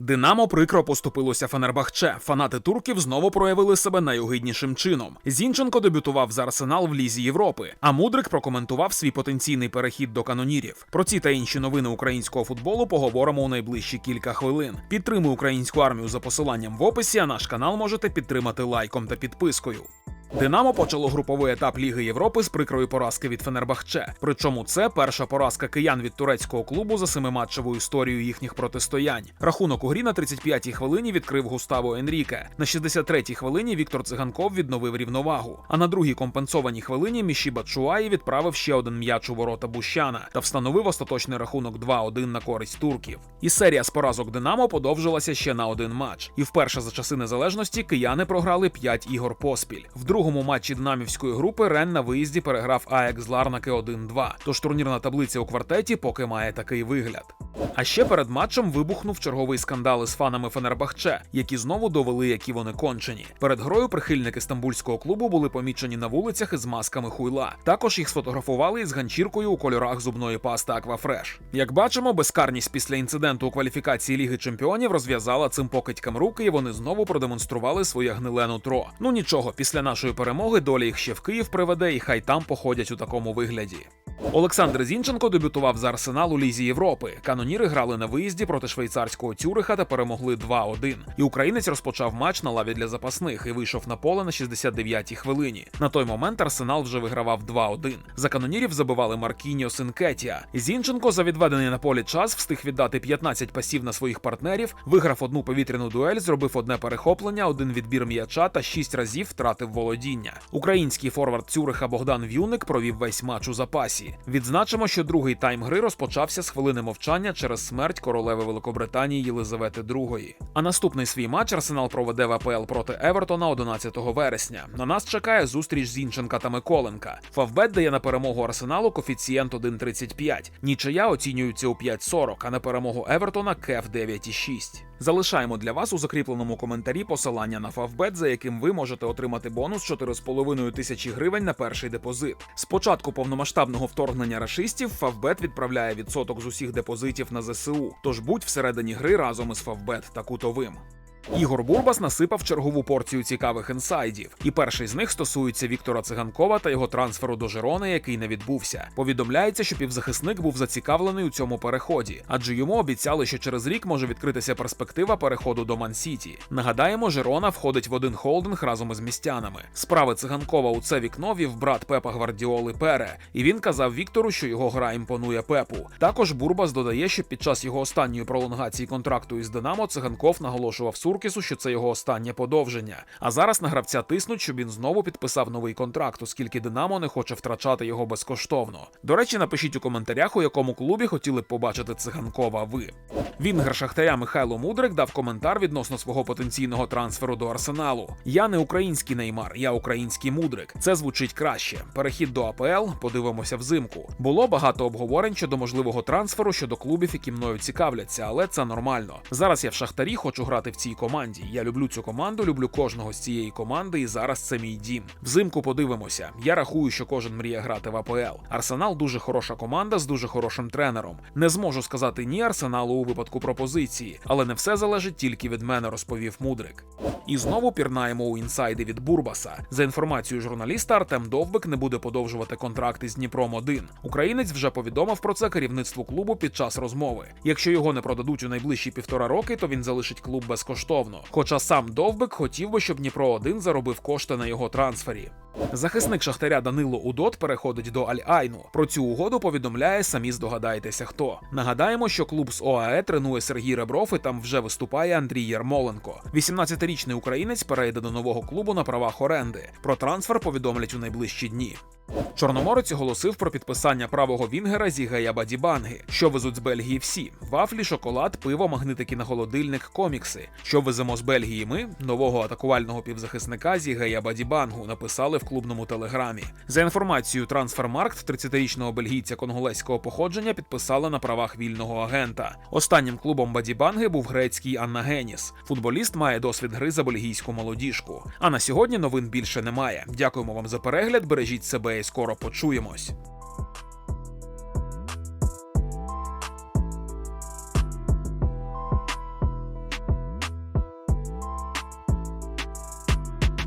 Динамо прикро поступилося Фенербахче. Фанати турків знову проявили себе найогиднішим чином. Зінченко дебютував за Арсенал в Лізі Європи, а Мудрик прокоментував свій потенційний перехід до канонірів. Про ці та інші новини українського футболу поговоримо у найближчі кілька хвилин. Підтримуй українську армію за посиланням в описі. А наш канал можете підтримати лайком та підпискою. Динамо почало груповий етап Ліги Європи з прикрої поразки від Фенербахче. Причому це перша поразка киян від турецького клубу за семиматчеву історію їхніх протистоянь. Рахунок у грі на 35-й хвилині відкрив Густаво Енріке. На 63-й хвилині Віктор Циганков відновив рівновагу. А на другій компенсованій хвилині Міші Бачуаї відправив ще один м'яч у ворота Бущана та встановив остаточний рахунок 2-1 на користь турків. І серія з поразок Динамо подовжилася ще на один матч. І вперше за часи незалежності кияни програли 5 ігор поспіль. Другому матчі динамівської групи Рен на виїзді переграв Аекс Ларнаки 1-2. Тож турнірна таблиця у квартеті поки має такий вигляд. А ще перед матчем вибухнув черговий скандал із фанами Фенербахче, які знову довели, які вони кончені. Перед грою прихильники стамбульського клубу були помічені на вулицях із масками хуйла. Також їх сфотографували із ганчіркою у кольорах зубної пасти Аквафреш. Як бачимо, безкарність після інциденту у кваліфікації Ліги Чемпіонів розв'язала цим покидькам руки, і вони знову продемонстрували своє гниле нутро. Ну нічого, після нашої перемоги доля їх ще в Київ приведе, і хай там походять у такому вигляді. Олександр Зінченко дебютував за Арсенал у Лізі Європи. Каноніри грали на виїзді проти швейцарського Цюриха та перемогли 2-1. І українець розпочав матч на лаві для запасних і вийшов на поле на 69-й хвилині. На той момент Арсенал вже вигравав 2-1. За канонірів забивали Маркіньо Синкетія. Зінченко за відведений на полі час встиг віддати 15 пасів на своїх партнерів, виграв одну повітряну дуель, зробив одне перехоплення, один відбір м'яча та 6 разів втратив володіння. Український форвард Цюриха Богдан В'юник провів весь матч у запасі. Відзначимо, що другий тайм гри розпочався з хвилини мовчання через смерть королеви Великобританії Єлизавети II. А наступний свій матч Арсенал проведе в АПЛ проти Евертона 11 вересня. На нас чекає зустріч Зінченка та Миколенка. Фавбет дає на перемогу Арсеналу коефіцієнт 1,35. Нічия оцінюється у 5,40, а на перемогу Евертона кеф 9,6. Залишаємо для вас у закріпленому коментарі посилання на Фавбет, за яким ви можете отримати бонус 4,5 тисячі гривень на перший депозит. З початку повномасштабного вторгнення рашистів Фавбет відправляє відсоток з усіх депозитів на ЗСУ. Тож будь всередині гри разом із Фавбет та кутовим. Ігор Бурбас насипав чергову порцію цікавих інсайдів, і перший з них стосується Віктора Циганкова та його трансферу до Жерони, який не відбувся. Повідомляється, що півзахисник був зацікавлений у цьому переході, адже йому обіцяли, що через рік може відкритися перспектива переходу до Ман-Сіті. Нагадаємо, Жерона входить в один холдинг разом із містянами. Справи циганкова у це вікно вів брат Пепа Гвардіоли Пере, і він казав Віктору, що його гра імпонує Пепу. Також Бурбас додає, що під час його останньої пролонгації контракту із Динамо циганков наголошував Суркісу, що це його останнє подовження. А зараз на гравця тиснуть, щоб він знову підписав новий контракт, оскільки Динамо не хоче втрачати його безкоштовно. До речі, напишіть у коментарях, у якому клубі хотіли б побачити циганкова ви. Вінгер Шахтаря Михайло Мудрик дав коментар відносно свого потенційного трансферу до Арсеналу. Я не український неймар, я український мудрик. Це звучить краще. Перехід до АПЛ, подивимося взимку. Було багато обговорень щодо можливого трансферу щодо клубів, які мною цікавляться, але це нормально. Зараз я в Шахтарі хочу грати в цій команді. Я люблю цю команду, люблю кожного з цієї команди, і зараз це мій дім. Взимку подивимося. Я рахую, що кожен мріє грати в АПЛ. Арсенал дуже хороша команда з дуже хорошим тренером. Не зможу сказати ні Арсеналу у випадку пропозиції, але не все залежить тільки від мене, розповів Мудрик. І знову пірнаємо у інсайди від Бурбаса. За інформацією журналіста, Артем Довбик не буде подовжувати контракт із Дніпром 1 Українець вже повідомив про це керівництву клубу під час розмови. Якщо його не продадуть у найближчі півтора роки, то він залишить клуб безкоштовно. Хоча сам Довбик хотів би, щоб Дніпро 1 заробив кошти на його трансфері. Захисник Шахтаря Данило Удот переходить до Аль-Айну. Про цю угоду повідомляє самі здогадаєтеся хто. Нагадаємо, що клуб з ОАЕ тренує Сергій Ребров і там вже виступає Андрій Єрмоленко. 18-річний українець перейде до нового клубу на правах оренди. Про трансфер повідомлять у найближчі дні. Чорноморець оголосив про підписання правого вінгера Зігея Бадібанги, що везуть з Бельгії всі: вафлі, шоколад, пиво, магнитики на холодильник, комікси. Що веземо з Бельгії ми, нового атакувального півзахисника Зігея Бадібангу, написали в клубному телеграмі. За інформацією Трансфермаркт, 30-річного бельгійця конголезького походження підписали на правах вільного агента. Останнім клубом Бадібанги був грецький Анна Геніс. Футболіст має досвід гри за бельгійську молодіжку. А на сьогодні новин більше немає. Дякуємо вам за перегляд. Бережіть себе і скоро почуємось.